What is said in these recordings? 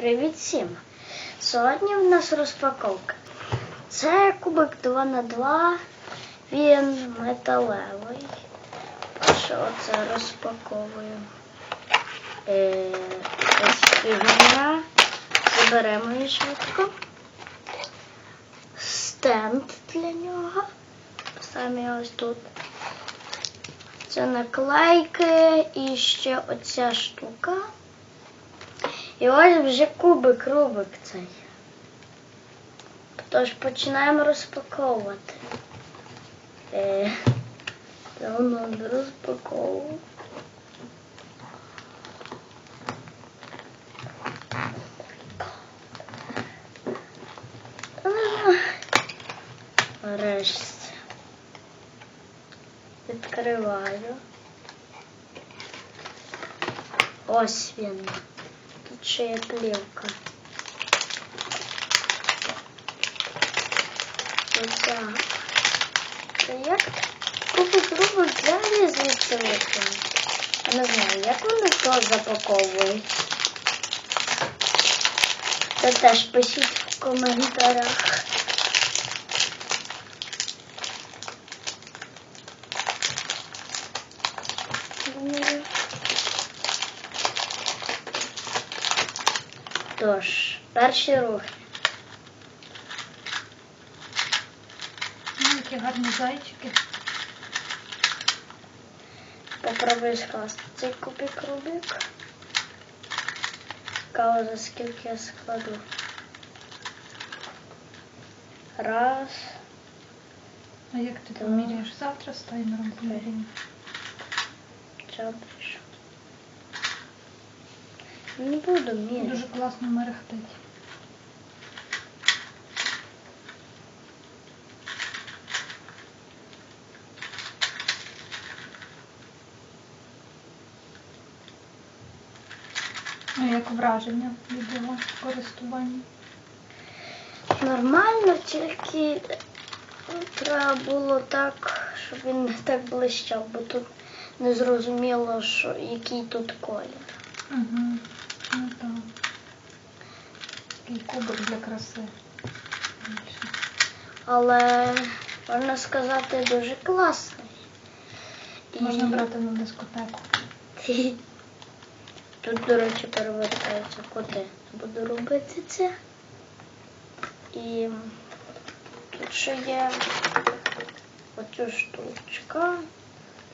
Привіт всім! Сьогодні в нас розпаковка. Це кубик 2 на 2 він металевий. Що оце розпаковую? Е, ось фігня. Заберемо її швидко. Стенд для нього. Поставимо ось тут. Це наклейки і ще оця штука. І ось вже кубик, рубик цей. Тож починаємо розпаковувати. Е, давно не розпаковував. А, Нарешті. Відкриваю. Ось він. Тут ще є плівка. Отак. Та як кубик рубик взагалі звідси виконати? Я не знаю, як вони то запаковують. Це теж пишіть в коментарях. Тож, перші рухи. Ну, які гарні зайчики. Попробую скласти цей кубик рубик. Цікаво, за скільки я складу. Раз. А як ти там міряєш завтра з таймером поміряємо? Прийшов. Не буду міряти. Дуже класно мерехтить. А як враження від його користування? Нормально, тільки треба було так, щоб він не так блищав, бо тут не зрозуміло, що, який тут колір. Угу. Ну так. Такий кубик для краси. Більше. Але можна сказати, дуже класний. Можна брати на дискотеку. Тут, до речі, перевертаються коти. Буду робити це. І тут ще є оцю штучка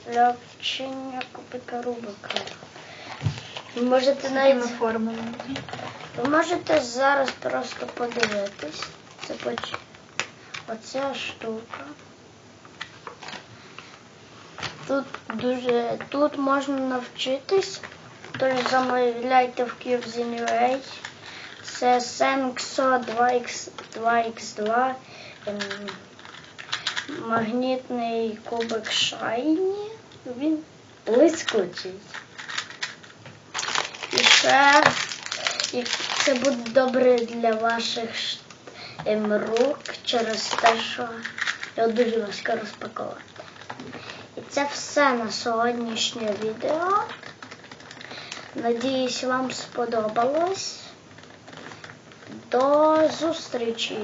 для вчення кубика Рубика. Ви можете Такими навіть формами. ви можете зараз просто подивитись. Це поч... оця штука. Тут дуже тут можна навчитись. Тож замовляйте в Cubes Це Sengso 2X 2X2 ем, магнітний кубик Shiny. Він блискучий. І це буде добре для ваших ем, рук через те, що його дуже важко розпакувати. І це все на сьогоднішнє відео. Надіюсь, вам сподобалось. До зустрічі!